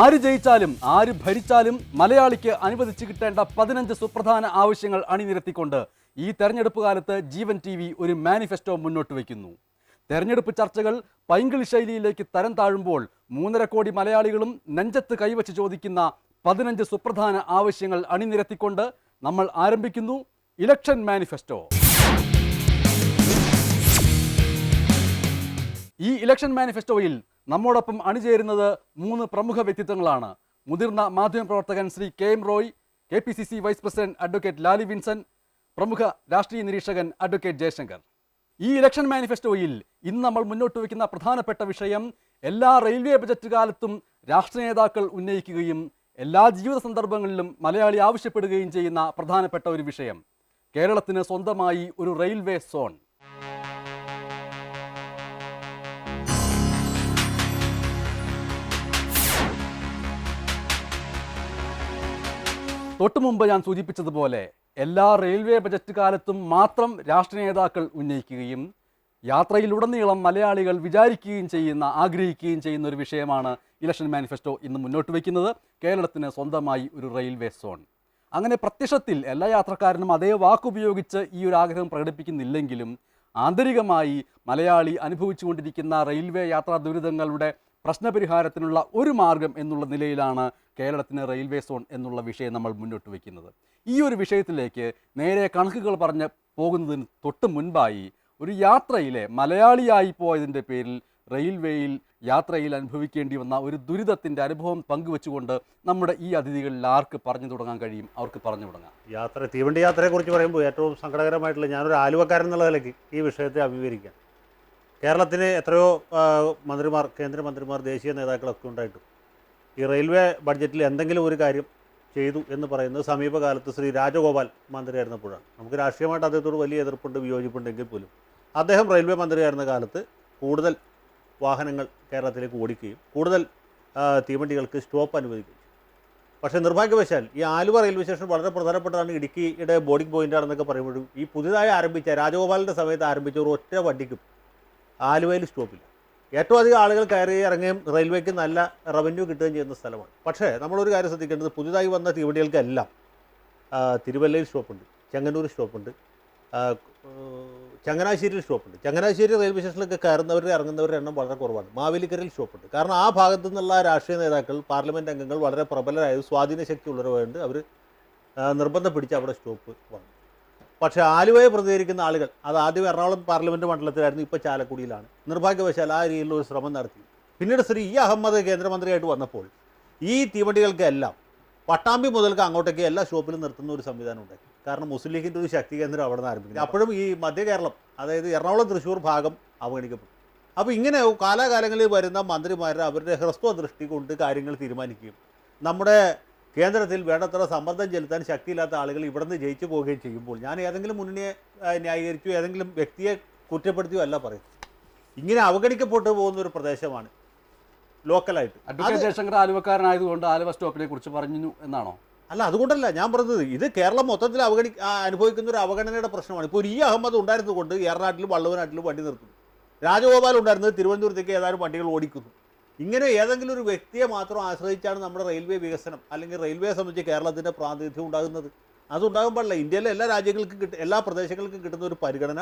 ആര് ജയിച്ചാലും ആര് ഭരിച്ചാലും മലയാളിക്ക് അനുവദിച്ചു കിട്ടേണ്ട പതിനഞ്ച് സുപ്രധാന ആവശ്യങ്ങൾ അണിനിരത്തിക്കൊണ്ട് ഈ തെരഞ്ഞെടുപ്പ് കാലത്ത് ജീവൻ ടി ഒരു മാനിഫെസ്റ്റോ മുന്നോട്ട് വയ്ക്കുന്നു. തെരഞ്ഞെടുപ്പ് ചർച്ചകൾ പൈങ്കിളി ശൈലിയിലേക്ക് തരം താഴുമ്പോൾ മൂന്നര കോടി മലയാളികളും നെഞ്ചത്ത് കൈവച്ച് ചോദിക്കുന്ന പതിനഞ്ച് സുപ്രധാന ആവശ്യങ്ങൾ അണിനിരത്തിക്കൊണ്ട് നമ്മൾ ആരംഭിക്കുന്നു ഇലക്ഷൻ മാനിഫെസ്റ്റോ. ഈ ഇലക്ഷൻ മാനിഫെസ്റ്റോയിൽ നമ്മോടൊപ്പം അണിചേരുന്നത് മൂന്ന് പ്രമുഖ വ്യക്തിത്വങ്ങളാണ്. മുതിർന്ന മാധ്യമപ്രവർത്തകൻ Shri K M Roy K P C C vice president advocate Lali Vincent പ്രമുഖ രാഷ്ട്രീയ നിരീക്ഷകൻ അഡ്വക്കേറ്റ് ജയശങ്കർ. ഈ ഇലക്ഷൻ മാനിഫെസ്റ്റോയിൽ ഇന്ന് നമ്മൾ മുന്നോട്ട് വയ്ക്കുന്ന പ്രധാനപ്പെട്ട വിഷയം എല്ലാ റെയിൽവേ ബജറ്റ് കാലത്തും രാഷ്ട്രീയ നേതാക്കൾ ഉന്നയിക്കുകയും എല്ലാ ജീവിത സന്ദർഭങ്ങളിലും മലയാളി ആവശ്യപ്പെടുകയും ചെയ്യുന്ന പ്രധാനപ്പെട്ട ഒരു വിഷയം. കേരളത്തിന് സ്വന്തമായി ഒരു റെയിൽവേ സോൺ. തൊട്ടു മുമ്പ് ഞാൻ സൂചിപ്പിച്ചതുപോലെ എല്ലാ റെയിൽവേ ബജറ്റ് കാലത്തും മാത്രം രാഷ്ട്രീയ നേതാക്കൾ ഉന്നയിക്കുകയും യാത്രയിലുടനീളം മലയാളികൾ വിചാരിക്കുകയും ചെയ്യുന്ന ആഗ്രഹിക്കുകയും ചെയ്യുന്ന ഒരു വിഷയമാണ് ഇലക്ഷൻ മാനിഫെസ്റ്റോ ഇന്ന് മുന്നോട്ട് വയ്ക്കുന്നത്. കേരളത്തിന് സ്വന്തമായി ഒരു റെയിൽവേ സോൺ. അങ്ങനെ പ്രത്യക്ഷത്തിൽ എല്ലാ യാത്രക്കാരനും അതേ വാക്കുപയോഗിച്ച് ഈ ഒരു ആഗ്രഹം പ്രകടിപ്പിക്കുന്നില്ലെങ്കിലും ആന്തരികമായി മലയാളി അനുഭവിച്ചുകൊണ്ടിരിക്കുന്ന റെയിൽവേ യാത്രാ ദുരിതങ്ങളുടെ പ്രശ്നപരിഹാരത്തിനുള്ള ഒരു മാർഗം എന്നുള്ള നിലയിലാണ് കേരളത്തിന് റെയിൽവേ സോൺ എന്നുള്ള വിഷയം നമ്മൾ മുന്നോട്ട് വയ്ക്കുന്നത്. ഈ ഒരു വിഷയത്തിലേക്ക് നേരെ കണക്കുകൾ പറഞ്ഞ് പോകുന്നതിന് തൊട്ട് മുൻപായി ഒരു യാത്രയിലെ മലയാളിയായി പോയതിന്റെ പേരിൽ റെയിൽവേയിൽ യാത്രയിൽ അനുഭവിക്കേണ്ടി വന്ന ഒരു ദുരിതത്തിന്റെ അനുഭവം പങ്കുവെച്ചുകൊണ്ട് നമ്മുടെ ഈ അതിഥികളിൽ ആർക്ക് പറഞ്ഞു തുടങ്ങാൻ കഴിയും? അവർക്ക് പറഞ്ഞു തുടങ്ങാം. യാത്ര തീവണ്ടി യാത്രയെക്കുറിച്ച് പറയുമ്പോൾ ഏറ്റവും സങ്കടകരമായിട്ടുള്ള ഞാനൊരു ആലുവക്കാരൻ എന്നുള്ള നിലയ്ക്ക് ഈ വിഷയത്തെ അഭിമുഖീകരിക്കാം. കേരളത്തിന് എത്രയോ മന്ത്രിമാർ കേന്ദ്രമന്ത്രിമാർ ദേശീയ നേതാക്കളൊക്കെ ഉണ്ടായിട്ടും. ഈ റെയിൽവേ ബഡ്ജറ്റിൽ എന്തെങ്കിലും ഒരു കാര്യം ചെയ്തു എന്ന് പറയുന്നത് സമീപകാലത്ത് ശ്രീ രാജഗോപാൽ മന്ത്രിയായിരുന്നപ്പോഴാണ്. നമുക്ക് രാഷ്ട്രീയമായിട്ട് അദ്ദേഹത്തോട് വലിയ എതിർപ്പുണ്ട് വിയോജിപ്പുണ്ടെങ്കിൽ പോലും. അദ്ദേഹം റെയിൽവേ മന്ത്രിയായിരുന്ന കാലത്ത് കൂടുതൽ വാഹനങ്ങൾ കേരളത്തിലേക്ക് ഓടിക്കുകയും കൂടുതൽ തീവണ്ടികൾക്ക് സ്റ്റോപ്പ് അനുവദിക്കുകയും പക്ഷേ നിർഭാഗ്യവശാൽ ഈ ആലുവ റെയിൽവേ സ്റ്റേഷൻ വളരെ പ്രധാനപ്പെട്ടതാണ്. ഇടുക്കിയുടെ ബോർഡിംഗ് പോയിന്റാണെന്നൊക്കെ പറയുമ്പോഴും ഈ പുതിയതായി ആരംഭിച്ച രാജഗോപാലിന്റെ സമയത്ത് ആരംഭിച്ച ഒരു ഒറ്റ വണ്ടിക്കും ആലുവയിൽ സ്റ്റോപ്പില്ല. ഏറ്റവും അധികം ആളുകൾ കയറി ഇറങ്ങുകയും റെയിൽവേക്ക് നല്ല റവന്യൂ കിട്ടുകയും ചെയ്യുന്ന സ്ഥലമാണ്. പക്ഷേ നമ്മളൊരു കാര്യം ശ്രദ്ധിക്കേണ്ടത് പുതുതായി വന്ന തീവണ്ടികൾക്കെല്ലാം തിരുവല്ലയിൽ സ്റ്റോപ്പുണ്ട് ചെങ്ങന്നൂർ സ്റ്റോപ്പുണ്ട് ചങ്ങനാശ്ശേരിയിൽ സ്റ്റോപ്പുണ്ട്. ചങ്ങനാശ്ശേരി റെയിൽവേ സ്റ്റേഷനിലൊക്കെ കയറുന്നവരുടെ ഇറങ്ങുന്നവരുടെ എണ്ണം വളരെ കുറവാണ്. മാവേലിക്കരയിൽ സ്റ്റോപ്പുണ്ട്. കാരണം ആ ഭാഗത്തു നിന്നുള്ള രാഷ്ട്രീയ നേതാക്കൾ പാർലമെന്റ് അംഗങ്ങൾ വളരെ പ്രബലരായത് സ്വാധീന ശക്തി ഉള്ളവരുണ്ട് അവർ നിർബന്ധം പിടിച്ച് അവിടെ സ്റ്റോപ്പ് വന്നു പക്ഷേ ആലുവയെ പ്രതികരിക്കുന്ന ആളുകൾ അത് ആദ്യം എറണാകുളം പാർലമെന്റ് മണ്ഡലത്തിലായിരുന്നു ഇപ്പോൾ ചാലക്കുടിയിലാണ്. നിർഭാഗ്യവശാൽ ആ രീതിയിലുള്ള ഒരു ശ്രമം നടത്തി. പിന്നീട് ശ്രീ ഇ അഹമ്മദ് കേന്ദ്രമന്ത്രിയായിട്ട് വന്നപ്പോൾ ഈ തീവണ്ടികൾക്കെല്ലാം പട്ടാമ്പി മുതൽക്ക് അങ്ങോട്ടേക്ക് എല്ലാ ഷോപ്പിലും നിർത്തുന്ന ഒരു സംവിധാനം ഉണ്ടാക്കി. കാരണം മുസ്ലിം ലീഗിന്റെ ഒരു ശക്തി കേന്ദ്രം അവിടെ നിന്ന് ആരംഭിക്കുന്നത് അപ്പോഴും ഈ മധ്യ കേരളം അതായത് എറണാകുളം തൃശ്ശൂർ ഭാഗം അവഗണിക്കപ്പെട്ടു. അപ്പോൾ ഇങ്ങനെ കാലാകാലങ്ങളിൽ വരുന്ന മന്ത്രിമാർ അവരുടെ ഹ്രസ്വ ദൃഷ്ടി കൊണ്ട് കാര്യങ്ങൾ തീരുമാനിക്കുകയും നമ്മുടെ കേന്ദ്രത്തിൽ വേണ്ടത്ര സമ്മർദ്ദം ചെലുത്താൻ ശക്തിയില്ലാത്ത ആളുകൾ ഇവിടുന്ന് ജയിച്ചു പോവുകയും ചെയ്യുമ്പോൾ ഞാൻ ഏതെങ്കിലും മുന്നണിയെ ന്യായീകരിച്ചു ഏതെങ്കിലും വ്യക്തിയെ കുറ്റപ്പെടുത്തിയോ അല്ല പറയും. ഇങ്ങനെ അവഗണിക്കപ്പെട്ടു പോകുന്ന ഒരു പ്രദേശമാണ് ലോക്കലായിട്ട്. അഡ്വക്കേറ്റ് ജയശങ്കർ ആലുവക്കാരനായതുകൊണ്ട് ആലുവ സ്റ്റോപ്പിനെ കുറിച്ച് പറഞ്ഞു എന്നാണോ? അല്ല അതുകൊണ്ടല്ല ഞാൻ പറഞ്ഞത് ഇത് കേരളം മൊത്തത്തിൽ അവഗണി അനുഭവിക്കുന്ന ഒരു അവഗണനയുടെ പ്രശ്നമാണ്. ഇപ്പോൾ ഒരു ഈ അഹമ്മദ് ഉണ്ടായിരുന്നതുകൊണ്ട് ഏറനാട്ടിലും വള്ളവനാട്ടിലും വണ്ടി നിർത്തുന്നു. രാജഗോപാൽ ഉണ്ടായിരുന്നത് തിരുവനന്തപുരത്തേക്ക് ഏതാനും വണ്ടികൾ ഓടിക്കുന്നു. ഇങ്ങനെ ഏതെങ്കിലും ഒരു വ്യക്തിയെ മാത്രം ആശ്രയിച്ചാണ് നമ്മുടെ റെയിൽവേ വികസനം അല്ലെങ്കിൽ റെയിൽവേ സംബന്ധിച്ച് കേരളത്തിന്റെ പ്രാതിനിധ്യം ഉണ്ടാകുന്നത്. അതുണ്ടാകാൻ പാടില്ല. ഇന്ത്യയിലെ എല്ലാ രാജ്യങ്ങൾക്കും കിട്ടും എല്ലാ പ്രദേശങ്ങൾക്കും കിട്ടുന്ന ഒരു പരിഗണന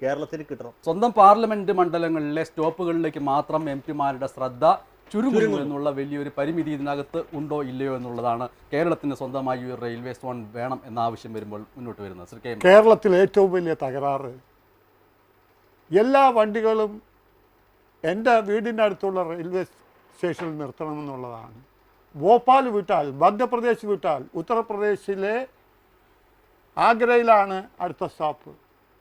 കേരളത്തിന് കിട്ടണം. സ്വന്തം പാർലമെന്റ് മണ്ഡലങ്ങളിലെ സ്റ്റോപ്പുകളിലേക്ക് മാത്രം എം പിമാരുടെ ശ്രദ്ധ ചുരുങ്ങുന്നു എന്നുള്ള വലിയൊരു പരിമിതി ഇതിനകത്ത് ഉണ്ടോ ഇല്ലയോ എന്നുള്ളതാണ് കേരളത്തിന് സ്വന്തമായി ഒരു റെയിൽവേ സോൺ വേണം എന്ന ആവശ്യം വരുമ്പോൾ മുന്നോട്ട് വരുന്നത്. കേരളത്തിൽ കേരളത്തിലെ ഏറ്റവും വലിയ തകരാറ് എല്ലാ വണ്ടികളും എന്റെ വീടിന്റെ അടുത്തുള്ള റെയിൽവേ സ്റ്റേഷനിൽ നിർത്തണമെന്നുള്ളതാണ് ഭോപ്പാൽ വിട്ടാൽ മധ്യപ്രദേശ് വിട്ടാൽ ഉത്തർപ്രദേശിലെ ആഗ്രയിലാണ് അടുത്ത സ്റ്റോപ്പ്.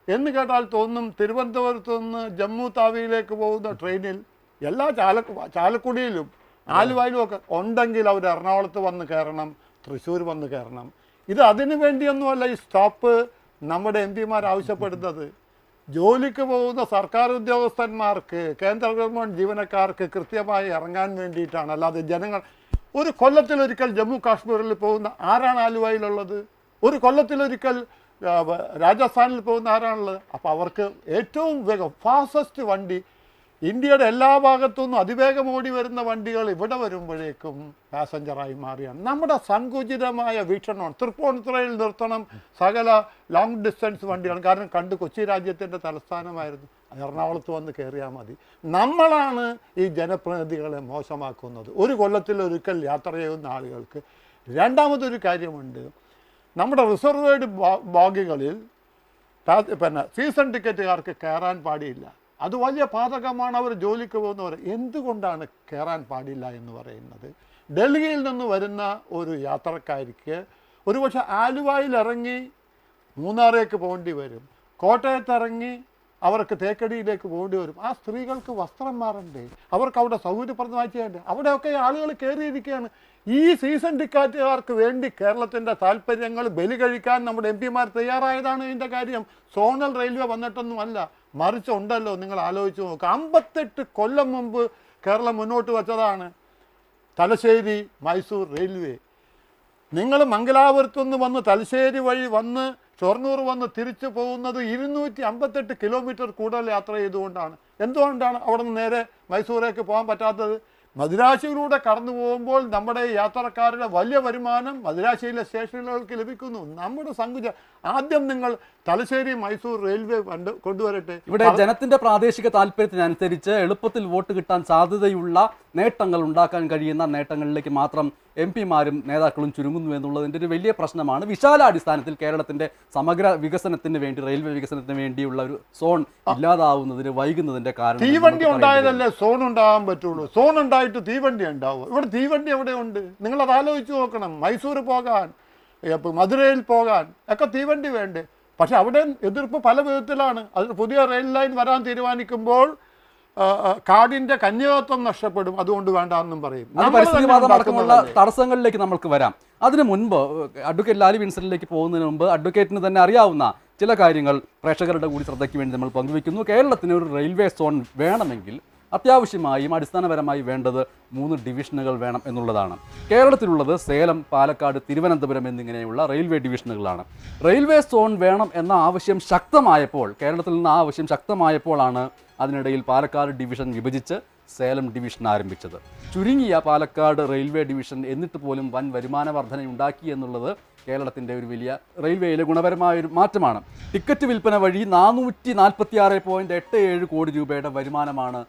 എന്ന് കേട്ടാൽ തോന്നും തിരുവനന്തപുരത്ത് നിന്ന് ജമ്മു താവിയിലേക്ക് പോകുന്ന ട്രെയിനിൽ എല്ലാ ചാലക്കു ചാലക്കുടിയിലും ആലുവായിലും ഒക്കെ ഉണ്ടെങ്കിൽ അവർ എറണാകുളത്ത് വന്ന് കയറണം തൃശ്ശൂർ വന്ന് കയറണം. ഇത് അതിനു വേണ്ടിയൊന്നുമല്ല ഈ സ്റ്റോപ്പ് നമ്മുടെ എം പിമാർ ആവശ്യപ്പെടുന്നത്. ജോലിക്ക് പോകുന്ന സർക്കാർ ഉദ്യോഗസ്ഥന്മാർക്ക് കേന്ദ്ര ഗവൺമെന്റ് ജീവനക്കാർക്ക് കൃത്യമായി ഇറങ്ങാൻ വേണ്ടിയിട്ടാണ്. അല്ലാതെ ജനങ്ങൾ ഒരു കൊല്ലത്തിലൊരിക്കൽ ജമ്മു കാശ്മീരിൽ പോകുന്ന ആരാണ് ആലുവയിലുള്ളത്? ഒരു കൊല്ലത്തിലൊരിക്കൽ രാജസ്ഥാനിൽ പോകുന്ന ആരാണുള്ളത്? അപ്പോൾ അവർക്ക് ഏറ്റവും വേഗം ഫാസ്റ്റസ്റ്റ് വണ്ടി ഇന്ത്യയുടെ എല്ലാ ഭാഗത്തുനിന്നും അതിവേഗം ഓടി വരുന്ന വണ്ടികൾ ഇവിടെ വരുമ്പോഴേക്കും പാസഞ്ചറായി മാറിയാണ്. നമ്മുടെ സങ്കുചിതമായ വീക്ഷണമാണ്. തൃപ്പൂണിത്തുറയിൽ നിർത്തണം സകല ലോങ് ഡിസ്റ്റൻസ് വണ്ടികൾ കാരണം കണ്ട് കൊച്ചി രാജ്യത്തിന്റെ തലസ്ഥാനമായിരുന്നു. എറണാകുളത്ത് വന്ന് കയറിയാൽ മതി. നമ്മളാണ് ഈ ജനപ്രതിനിധികളെ മോശമാക്കുന്നത്. ഒരു കൊല്ലത്തിൽ ഒരിക്കൽ യാത്ര ചെയ്യുന്ന ആളുകൾക്ക് രണ്ടാമതൊരു കാര്യമുണ്ട്. നമ്മുടെ റിസർവേഡ് ബോഗികളിൽ പിന്നെ സീസൺ ടിക്കറ്റുകാർക്ക് കയറാൻ പാടില്ല. അത് വലിയ പാതകമാണ് അവർ ജോലിക്ക് പോകുന്നവർ എന്തുകൊണ്ടാണ് കയറാൻ പാടില്ല എന്ന് പറയുന്നത്? ഡൽഹിയിൽ നിന്ന് വരുന്ന ഒരു യാത്രക്കാർക്ക് ഒരുപക്ഷെ ആലുവായിൽ ഇറങ്ങി മൂന്നാറേക്ക് പോകേണ്ടി വരും. കോട്ടയത്ത് ഇറങ്ങി അവർക്ക് തേക്കടിയിലേക്ക് പോകേണ്ടി വരും. ആ സ്ത്രീകൾക്ക് വസ്ത്രം മാറണ്ടേ? അവർക്ക് അവിടെ സൗകര്യപ്രദമായി ചെയ്യണ്ടേ? അവിടെയൊക്കെ ആളുകൾ കയറിയിരിക്കുകയാണ്. ഈ സീസൺ ടിക്കാറ്റുകാർക്ക് വേണ്ടി കേരളത്തിന്റെ താല്പര്യങ്ങൾ ബലി കഴിക്കാൻ നമ്മുടെ എം പിമാർ തയ്യാറായതാണ് ഇതിന്റെ കാര്യം. സോണൽ റെയിൽവേ വന്നിട്ടൊന്നുമല്ല. മറിച്ച് ഉണ്ടല്ലോ നിങ്ങൾ ആലോചിച്ച് നോക്കുക അമ്പത്തെട്ട് കൊല്ലം മുമ്പ് കേരളം മുന്നോട്ട് വച്ചതാണ് തലശ്ശേരി മൈസൂർ റെയിൽവേ. നിങ്ങൾ മംഗലാപുരത്തുനിന്ന് വന്ന് തലശ്ശേരി വഴി വന്ന് ഷൊർണൂർ വന്ന് തിരിച്ചു പോകുന്നത് ഇരുന്നൂറ്റി അമ്പത്തെട്ട് കിലോമീറ്റർ കൂടുതൽ യാത്ര ചെയ്തുകൊണ്ടാണ്. എന്തുകൊണ്ടാണ് അവിടെ നിന്ന് നേരെ മൈസൂരേക്ക് പോകാൻ പറ്റാത്തത്? മദിരാശിയിലൂടെ കടന്നു പോകുമ്പോൾ നമ്മുടെ യാത്രക്കാരുടെ വലിയ വരുമാനം മദിരാശിയിലെ സ്റ്റേഷനുകൾക്ക് ലഭിക്കുന്നു. നമ്മുടെ സങ്കുച ആദ്യം നിങ്ങൾ തലശ്ശേരി മൈസൂർ റെയിൽവേ കണ്ട് കൊണ്ടുവരട്ടെ. ഇവിടെ ജനത്തിന്റെ പ്രാദേശിക താല്പര്യത്തിനനുസരിച്ച് എളുപ്പത്തിൽ വോട്ട് കിട്ടാൻ സാധ്യതയുള്ള നേട്ടങ്ങൾ ഉണ്ടാക്കാൻ കഴിയുന്ന നേട്ടങ്ങളിലേക്ക് മാത്രം എം പിമാരും നേതാക്കളും ചുരുങ്ങുന്നു എന്നുള്ളതിന്റെ ഒരു വലിയ പ്രശ്നമാണ്. വിശാലാടിസ്ഥാനത്തിൽ കേരളത്തിന്റെ സമഗ്ര വികസനത്തിന് വേണ്ടി റെയിൽവേ വികസനത്തിന് വേണ്ടിയുള്ള ഒരു സോൺ ഇല്ലാതാവുന്നതിന് വൈകുന്നതിന്റെ കാരണം തീവണ്ടി ഉണ്ടായതല്ലേ സോൺ ഉണ്ടാകാൻ പറ്റുള്ളൂ? സോൺ ഉണ്ടായിട്ട് തീവണ്ടി ഉണ്ടാവും? ഇവിടെ തീവണ്ടി എവിടെയുണ്ട്? അത് ആലോചിച്ച് നോക്കണം. മൈസൂർ പോകാൻ. മധുരയിൽ പോകാൻ ഒക്കെ തീവണ്ടി വേണ്ടേ? പക്ഷെ അവിടെ എതിർപ്പ് പല വിധത്തിലാണ്. അത് പുതിയ റെയിൽ ലൈൻ വരാൻ തീരുമാനിക്കുമ്പോൾ കാടിന്റെ കന്യാത്വം നഷ്ടപ്പെടും. അതുകൊണ്ട് പറയും. നമ്മൾ പരിസ്ഥിതിവാദം തന്നെ അടക്കമുള്ള തടസ്സങ്ങളിലേക്ക് നമ്മൾക്ക് വരാം. അതിനു മുൻപ് അഡ്വക്കേറ്റ് ലാലി വിൻസലിലേക്ക് പോകുന്നതിന് മുമ്പ് അഡ്വക്കേറ്റിന് തന്നെ അറിയാവുന്ന ചില കാര്യങ്ങൾ പ്രേക്ഷകരുടെ കൂടി ശ്രദ്ധയ്ക്ക് വേണ്ടി നമ്മൾ പങ്കുവെക്കുന്നു കേരളത്തിന് ഒരു റെയിൽവേ സോൺ വേണമെങ്കിൽ അത്യാവശ്യമായും അടിസ്ഥാനപരമായി വേണ്ടത് മൂന്ന് ഡിവിഷനുകൾ വേണം എന്നുള്ളതാണ്. കേരളത്തിലുള്ളത് സേലം പാലക്കാട് തിരുവനന്തപുരം എന്നിങ്ങനെയുള്ള റെയിൽവേ ഡിവിഷനുകളാണ്. റെയിൽവേ സോൺ വേണം എന്ന ആവശ്യം ശക്തമായപ്പോൾ കേരളത്തിൽ നിന്ന് ആ ആവശ്യം ശക്തമായപ്പോഴാണ് അതിനിടയിൽ പാലക്കാട് ഡിവിഷൻ വിഭജിച്ച് സേലം ഡിവിഷൻ ആരംഭിച്ചത്. ചുരുങ്ങിയ പാലക്കാട് റെയിൽവേ ഡിവിഷൻ എന്നിട്ട് പോലും വൻ വരുമാന വർധന ഉണ്ടാക്കി എന്നുള്ളത് കേരളത്തിന്റെ ഒരു വലിയ റെയിൽവേയിലെ ഗുണപരമായ ഒരു മാറ്റമാണ്. ടിക്കറ്റ് വിൽപ്പന വഴി നാനൂറ്റി നാൽപ്പത്തി ആറ് പോയിന്റ് എട്ട് ഏഴ് കോടി രൂപയുടെ വരുമാനമാണ്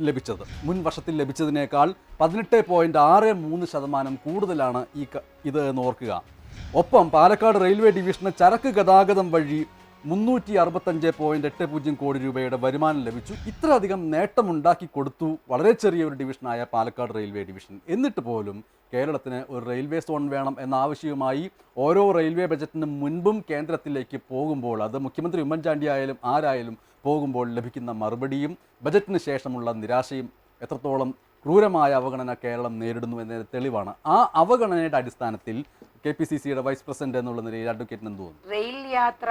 ലഭിച്ചത്. മുൻ വർഷത്തിൽ ലഭിച്ചതിനേക്കാൾ പതിനെട്ട് പോയിന്റ് ആറ് മൂന്ന് ശതമാനം കൂടുതലാണ് ഈ ഇത് എന്ന് ഓർക്കുക. ഒപ്പം പാലക്കാട് റെയിൽവേ ഡിവിഷന് ചരക്ക് ഗതാഗതം വഴി മുന്നൂറ്റി അറുപത്തഞ്ച് പോയിന്റ് എട്ട് പൂജ്യം കോടി രൂപയുടെ വരുമാനം ലഭിച്ചു. ഇത്രയധികം നേട്ടമുണ്ടാക്കി കൊടുത്തു വളരെ ചെറിയ ഒരു ഡിവിഷനായ പാലക്കാട് റെയിൽവേ ഡിവിഷൻ. എന്നിട്ട് പോലും കേരളത്തിന് ഒരു റെയിൽവേ സോൺ വേണം എന്ന ആവശ്യവുമായി ഓരോ റെയിൽവേ ബജറ്റിനും മുൻപും കേന്ദ്രത്തിലേക്ക് പോകുമ്പോൾ അത് മുഖ്യമന്ത്രി ഉമ്മൻചാണ്ടി ആയാലും ആരായാലും പോകുമ്പോൾ ലഭിക്കുന്ന മറുപടിയും ബജറ്റിന് ശേഷമുള്ള നിരാശയും എത്രത്തോളം ക്രൂരമായ അവഗണന കേരളം നേരിടുന്നു എന്നതിന് തെളിവാണ്. ആ അവഗണനയുടെ അടിസ്ഥാനത്തിൽ കെ പി സി സിയുടെ വൈസ് പ്രസിഡന്റ് എന്നുള്ള നിലയിൽ അഡ്വക്കേറ്റിന് തോന്നുന്നു? റെയിൽ യാത്ര